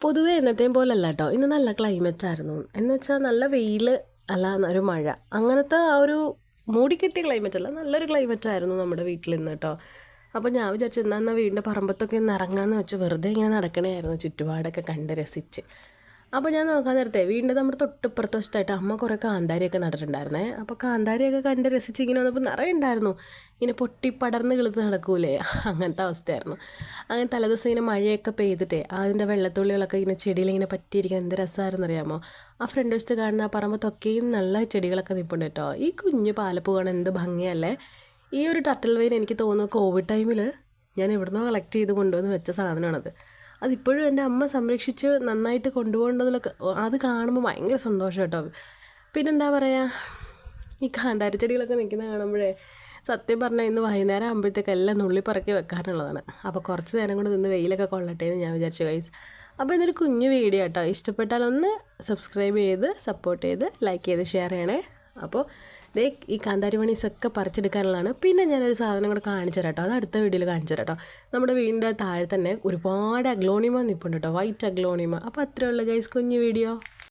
പൊതുവേ എന്നത്തെയും പോലല്ല കേട്ടോ ഇന്ന് നല്ല ക്ലൈമറ്റ് ആയിരുന്നു. എന്ന് വെച്ചാൽ നല്ല വെയിൽ അല്ല ഒരു മഴ. അങ്ങനത്തെ ആ ഒരു മൂടിക്കെട്ടിയ ക്ലൈമറ്റ് അല്ല നല്ലൊരു ക്ലൈമറ്റ് ആയിരുന്നു നമ്മുടെ വീട്ടിൽ നിന്ന് കേട്ടോ അപ്പോൾ ഞാൻ വിചാരിച്ചു എന്നാൽ വീടിന്റെ പറമ്പത്തൊക്കെ ഒന്ന് ഇറങ്ങാമെന്ന് വെച്ച് വെറുതെ ഇങ്ങനെ നടക്കണേ ആയിരുന്നു ചുറ്റുപാടൊക്കെ കണ്ട് രസിച്ച്. അപ്പോൾ ഞാൻ നോക്കാൻ നേരത്തെ വീണ്ടും നമ്മുടെ തൊട്ടിപ്പുറത്ത് വശത്തായിട്ട് അമ്മ കുറേ കാന്താരിയൊക്കെ നട്ടിട്ടുണ്ടായിരുന്നേ. അപ്പോൾ കാന്താരിയൊക്കെ കണ്ട് രസിച്ച് ഇങ്ങനെ വന്നപ്പോൾ നിറയെ ഉണ്ടായിരുന്നു. ഇങ്ങനെ പൊട്ടി പടർന്ന് കിളുത്ത് നടക്കൂലേ? അങ്ങനത്തെ അവസ്ഥയായിരുന്നു. അങ്ങനെ തലേദിവസം ഇങ്ങനെ മഴയൊക്കെ പെയ്തിട്ടേ അതിന്റെ വെള്ളത്തുള്ളികളൊക്കെ ഇങ്ങനെ ചെടിയിൽ ഇങ്ങനെ പറ്റിയിരിക്കാൻ എന്ത് രസമായിരുന്നു അറിയാമോ ആ ഫ്രണ്ട് വശത്ത് കാണുന്ന ആ പറമ്പത്തൊക്കെയും നല്ല ചെടികളൊക്കെ നിൽപ്പുണ്ട് കേട്ടോ. ഈ കുഞ്ഞു പാലപ്പൂ കാണാൻ എന്ത് ഭംഗിയല്ലേ? ഈ ഒരു ടട്ടൽ വെയിൻ എനിക്ക് തോന്നുന്നു കോവിഡ് ടൈമിൽ ഞാൻ ഇവിടുന്ന് കളക്ട് ചെയ്ത് കൊണ്ടുവന്ന് വെച്ച സാധനമാണത്. അതിപ്പോഴും എന്റെ അമ്മ സംരക്ഷിച്ച് നന്നായിട്ട് കൊണ്ടുപോകേണ്ടതിലൊക്കെ അത് കാണുമ്പോൾ ഭയങ്കര സന്തോഷം കേട്ടോ. പിന്നെന്താ പറയുക ഈ കാന്താരി ചെടികളൊക്കെ നിൽക്കുന്ന കാണുമ്പോഴേ സത്യം പറഞ്ഞാൽ ഇന്ന് വൈകുന്നേരം ആകുമ്പോഴത്തേക്ക് എല്ലാം നുള്ളിപ്പറക്കി വെക്കാനുള്ളതാണ്. അപ്പോൾ കുറച്ച് നേരം കൊണ്ട് നിന്ന് വെയിലൊക്കെ കൊള്ളട്ടെ എന്ന് ഞാൻ വിചാരിച്ചു ഗൈസ് അപ്പോൾ ഇതൊരു കുഞ്ഞു വീഡിയോ കേട്ടോ ഇഷ്ടപ്പെട്ടാൽ ഒന്ന് സബ്സ്ക്രൈബ് ചെയ്ത് സപ്പോർട്ട് ചെയ്ത് ലൈക്ക് ചെയ്ത് ഷെയർ ചെയ്യണേ. അപ്പോൾ ദേ ഈ കാന്താരി മണീസൊക്കെ പറിച്ചെടുക്കാനുള്ളതാണ്. പിന്നെ ഞാനൊരു സാധനം കൂടെ കാണിച്ചു തരാം കേട്ടോ അത് അടുത്ത വീഡിയോയിൽ കാണിച്ചു തരാം കേട്ടോ നമ്മുടെ വീടിന്റെ താഴെ തന്നെ ഒരുപാട് അഗ്ലോണിമ നിൽപ്പുണ്ട് കേട്ടോ. White aglaonema. അപ്പോൾ അത്രയുള്ള ഗൈസ് കുഞ്ഞു വീഡിയോ.